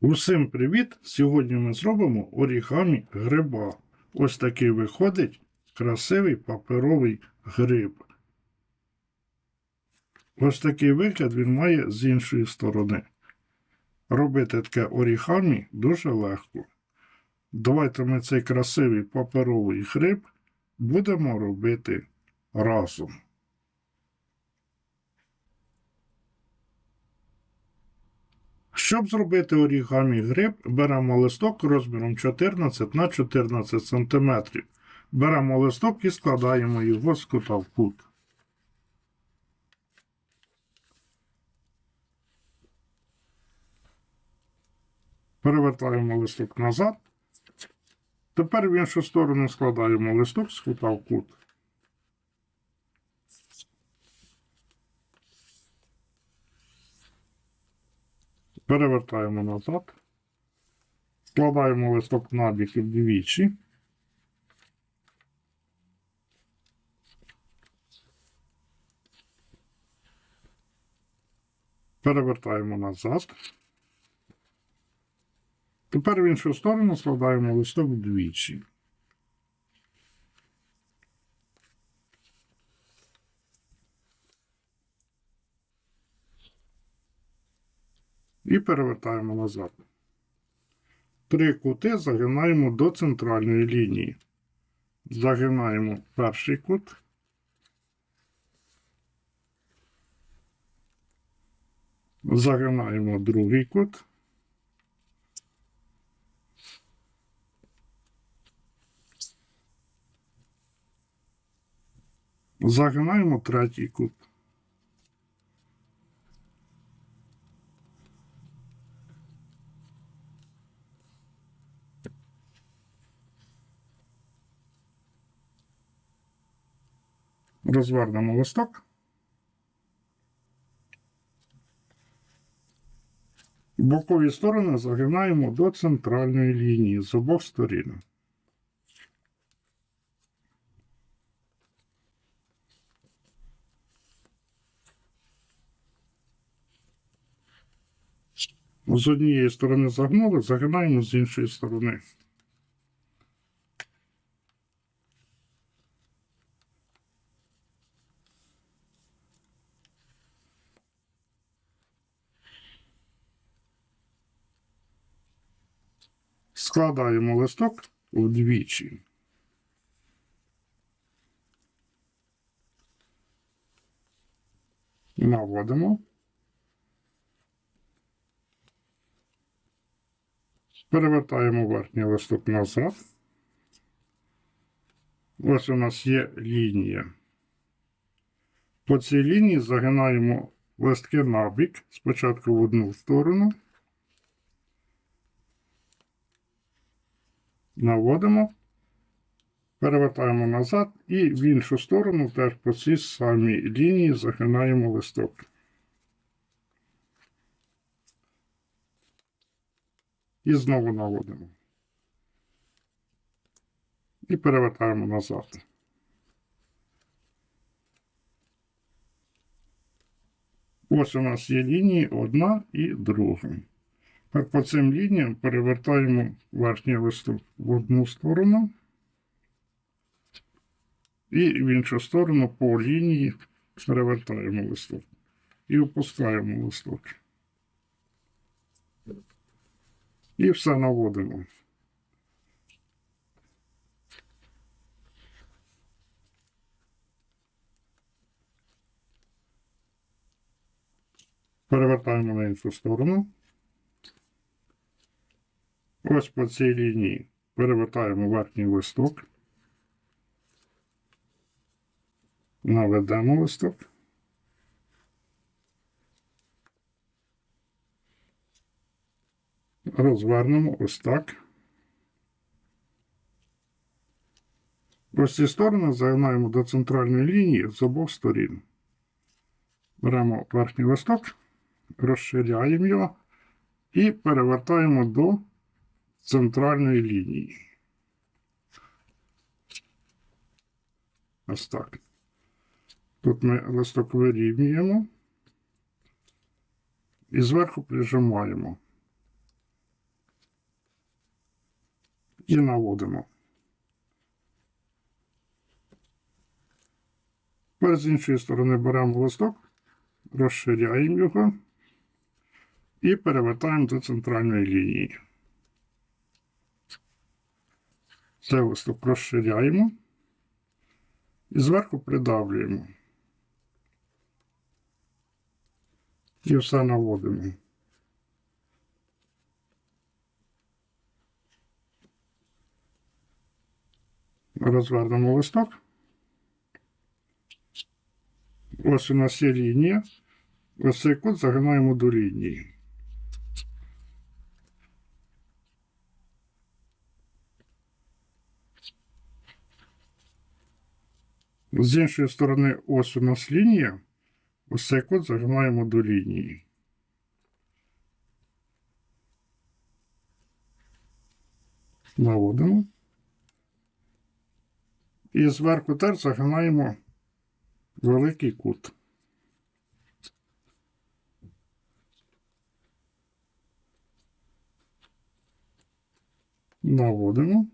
Усім привіт! Сьогодні ми зробимо орігамі гриба. Ось такий виходить красивий паперовий гриб. Ось такий вигляд він має з іншої сторони. Робити таке орігамі дуже легко. Давайте ми цей красивий паперовий гриб будемо робити разом. Щоб зробити орігамі гриб, беремо листок розміром 14 на 14 см. Беремо листок і складаємо його з кута в кут. Перевертаємо листок назад. Тепер в іншу сторону складаємо листок з кута в кут. Перевертаємо назад. Складаємо листок на бік вдвічі. Перевертаємо назад. Тепер в іншу сторону складаємо листок вдвічі. І перевертаємо назад. Три кути загинаємо до центральної лінії. Загинаємо перший кут. Загинаємо другий кут. Загинаємо третій кут. Розвернемо листок. Бокові сторони загинаємо до центральної лінії з обох сторін. З однієї сторони загнули, загинаємо з іншої сторони. Складаємо листок вдвічі. Наводимо. Перевертаємо верхній листок назад. Ось у нас є лінія. По цій лінії загинаємо листки набік, спочатку в одну сторону. Наводимо, перевертаємо назад і в іншу сторону теж по цій самій лінії загинаємо листок. І знову наводимо. І перевертаємо назад. Ось у нас є лінії одна і друга. По цим лініям перевертаємо верхній листок в одну сторону. І в іншу сторону по лінії перевертаємо листок. І опускаємо листок. І все наводимо. Перевертаємо на іншу сторону. Ось по цій лінії перевертаємо верхній листок. Наведемо листок. Розвернемо ось так. Ось ці сторони загинаємо до центральної лінії з обох сторін. Беремо верхній листок, розширяємо його і перевертаємо до центральної лінії. Ось так. Тут ми листок вирівнюємо і зверху прижимаємо. і наводимо. Тепер з іншої сторони беремо листок, розширяємо його і перевертаємо до центральної лінії. Цей листок розширяємо і зверху придавлюємо. І все наводимо. Розвернемо листок. Ось у нас є лінія. Ось цей кут загинаємо до лінії. З іншої сторони, ось у нас лінія. Ось цей кут загинаємо до лінії. Наводимо. І зверху теж загинаємо великий кут. Наводимо.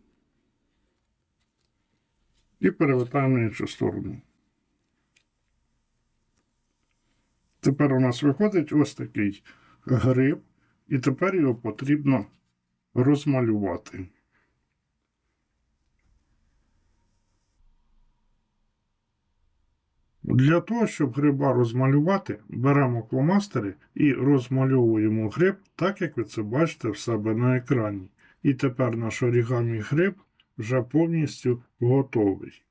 І перевертаємо на іншу сторону. Тепер у нас виходить ось такий гриб, і тепер його потрібно розмалювати. Для того, щоб гриба розмалювати, беремо фломастери і розмальовуємо гриб, так як ви це бачите в себе на екрані. І тепер наш орігамі гриб вже повністю готовий.